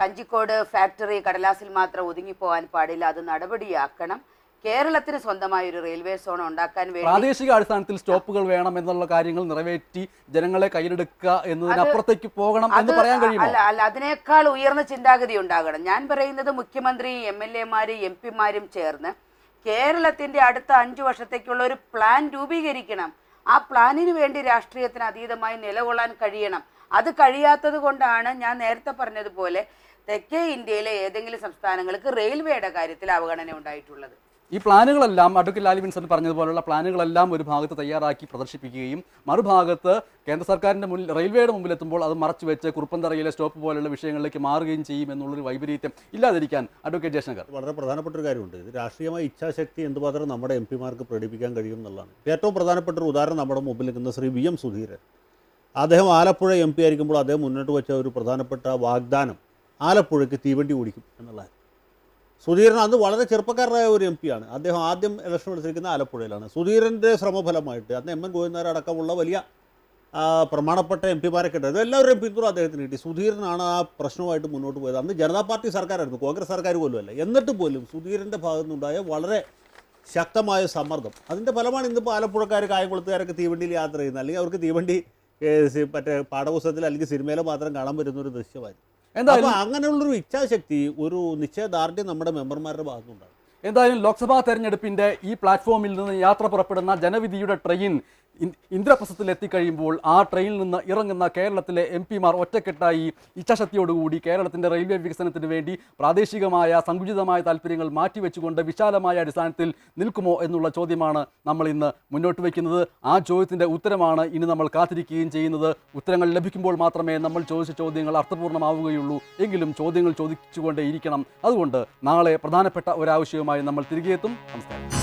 കഞ്ചിക്കോട് ഫാക്ടറി കടലാസിൽ മാത്രം ഒതുങ്ങിപ്പോകാൻ പാടില്ല. അത് നടപടിയാക്കണം. കേരളത്തിന് സ്വന്തമായ ഒരു റെയിൽവേ സോൺ ഉണ്ടാക്കാൻ വേണ്ടി പ്രാദേശിക അടിസ്ഥാനത്തിൽ സ്റ്റോപ്പുകൾ വേണം എന്നുള്ള കാര്യങ്ങൾ നിറവേറ്റി ജനങ്ങളെ കയ്യിലെടുക്കുക എന്നതിനപ്പുറത്തേക്ക് പോകണം എന്ന് പറയാൻ കഴിയും അല്ല അല്ല അതിനേക്കാൾ ഉയർന്ന ചിന്താഗതി ഉണ്ടാകണം. ഞാൻ പറയുന്നത് മുഖ്യമന്ത്രി എം എൽ എമാരും എം പിമാരും ചേർന്ന് കേരളത്തിന്റെ അടുത്ത അഞ്ചു വർഷത്തേക്കുള്ള ഒരു പ്ലാൻ രൂപീകരിക്കണം. ആ പ്ലാനിന് വേണ്ടി രാഷ്ട്രീയത്തിന് അതീതമായി നിലകൊള്ളാൻ കഴിയണം. അത് കഴിയാത്തത് കൊണ്ടാണ് ഞാൻ നേരത്തെ പറഞ്ഞതുപോലെ തെക്കേ ഇന്ത്യയിലെ ഏതെങ്കിലും സംസ്ഥാനങ്ങൾക്ക് റെയിൽവേയുടെ കാര്യത്തിൽ അവഗണന ഉണ്ടായിട്ടുള്ളത്. ഈ പ്ലാനുകളെല്ലാം അടുക്കൽ ലാലി വിൻസെന്റ് പറഞ്ഞതുപോലുള്ള പ്ലാനുകളെല്ലാം ഒരു ഭാഗത്ത് തയ്യാറാക്കി പ്രദർശിപ്പിക്കുകയും മറുഭാഗത്ത് കേന്ദ്ര സർക്കാരിന്റെ മുന്നിൽ റെയിൽവേയുടെ മുമ്പിൽ എത്തുമ്പോൾ അത് മറച്ചു വെച്ച് കുറുപ്പന്തറയിലെ സ്റ്റോപ്പ് പോലുള്ള വിഷയങ്ങളിലേക്ക് മാറുകയും ചെയ്യും എന്നുള്ളൊരു വൈപരീത്യം ഇല്ലാതിരിക്കാൻ അഡ്വക്കേറ്റ് ജയശങ്കർ. വളരെ പ്രധാനപ്പെട്ട ഒരു കാര്യമുണ്ട്. ഇത് രാഷ്ട്രീയമായ ഇച്ഛാശക്തി എന്തുമാത്രം നമ്മുടെ എം പിമാർക്ക് പ്രകടിപ്പിക്കാൻ കഴിയും എന്നുള്ളതാണ്. ഏറ്റവും പ്രധാനപ്പെട്ട ഒരു ഉദാഹരണം നമ്മുടെ മുമ്പിൽ നിൽക്കുന്ന ശ്രീ വി എം സുധീരൻ. അദ്ദേഹം ആലപ്പുഴ എം പി ആയിരിക്കുമ്പോൾ അദ്ദേഹം മുന്നോട്ട് വെച്ച ഒരു പ്രധാനപ്പെട്ട വാഗ്ദാനം ആലപ്പുഴയ്ക്ക് തീവണ്ടി ഓടിക്കും എന്നുള്ളതാണ് സുധീരൻ അന്ന് വളരെ ചെറുപ്പക്കാരനായ ഒരു എം പിയാണ് അദ്ദേഹം ആദ്യം ഇലക്ഷൻ എടുത്തിരിക്കുന്ന ആലപ്പുഴയിലാണ്. സുധീരന്റെ ശ്രമഫലമായിട്ട് അന്ന് എം എൻ ഗോവിന്ദനാർ അടക്കമുള്ള വലിയ പ്രമാണപ്പെട്ട എം പിമാരൊക്കെ ഉണ്ട് എല്ലാവരുടെയും പിന്തുണ അദ്ദേഹത്തിന് കിട്ടി. സുധീരനാണ് ആ പ്രശ്നമായിട്ട് മുന്നോട്ട് പോയത്. അന്ന് ജനതാ പാർട്ടി സർക്കാരായിരുന്നു. കോൺഗ്രസ് സർക്കാർ പോലും അല്ല. എന്നിട്ട് പോലും സുധീരന്റെ ഭാഗത്തു നിന്നുണ്ടായ വളരെ ശക്തമായ സമ്മർദ്ദം. അതിന്റെ ഫലമാണ് ഇന്നിപ്പോൾ ആലപ്പുഴക്കാർ കായംകുളത്തുകാരൊക്കെ തീവണ്ടിയിൽ യാത്ര ചെയ്യുന്നത്. അല്ലെങ്കിൽ അവർക്ക് തീവണ്ടി മറ്റേ പാഠപുസ്തകത്തിൽ അല്ലെങ്കിൽ സിനിമയിലോ മാത്രം കാണാൻ പറ്റുന്ന ഒരു ദൃശ്യമായിരുന്നു. എന്തായാലും അങ്ങനെയുള്ളൊരു ഇച്ഛാശക്തി ഒരു നിശ്ചയദാർഢ്യം നമ്മുടെ മെമ്പർമാരുടെ ഭാഗത്തുണ്ടാകും എന്തായാലും ലോക്സഭാ തെരഞ്ഞെടുപ്പിന്റെ ഈ പ്ലാറ്റ്ഫോമിൽ നിന്ന് യാത്ര പുറപ്പെടുന്ന ജനവിധിയുടെ ട്രെയിൻ ഇന്ദ്രപ്രസ്ഥത്തിൽ എത്തിക്കഴിയുമ്പോൾ ആ ട്രെയിനിൽ നിന്ന് ഇറങ്ങുന്ന കേരളത്തിലെ എം പിമാർ ഒറ്റക്കെട്ടായി ഇച്ഛാശക്തിയോടുകൂടി കേരളത്തിന്റെ റെയിൽവേ വികസനത്തിന് വേണ്ടി പ്രാദേശികമായ സങ്കുചിതമായ താല്പര്യങ്ങൾ മാറ്റിവെച്ചുകൊണ്ട് വിശാലമായ അടിസ്ഥാനത്തിൽ നിൽക്കുമോ എന്നുള്ള ചോദ്യമാണ് നമ്മൾ ഇന്ന് മുന്നോട്ട് വയ്ക്കുന്നത്. ആ ചോദ്യത്തിന്റെ ഉത്തരമാണ് ഇനി നമ്മൾ കാത്തിരിക്കുകയും ചെയ്യുന്നത്. ഉത്തരങ്ങൾ ലഭിക്കുമ്പോൾ മാത്രമേ നമ്മൾ ചോദിച്ച ചോദ്യങ്ങൾ അർത്ഥപൂർണമാവുകയുള്ളൂ എങ്കിലും ചോദ്യങ്ങൾ ചോദിച്ചുകൊണ്ടേ ഇരിക്കണം അതുകൊണ്ട് നാളെ പ്രധാനപ്പെട്ട ഒരാവശ്യവുമായി നമ്മൾ തിരികെ എത്തും നമസ്കാരം.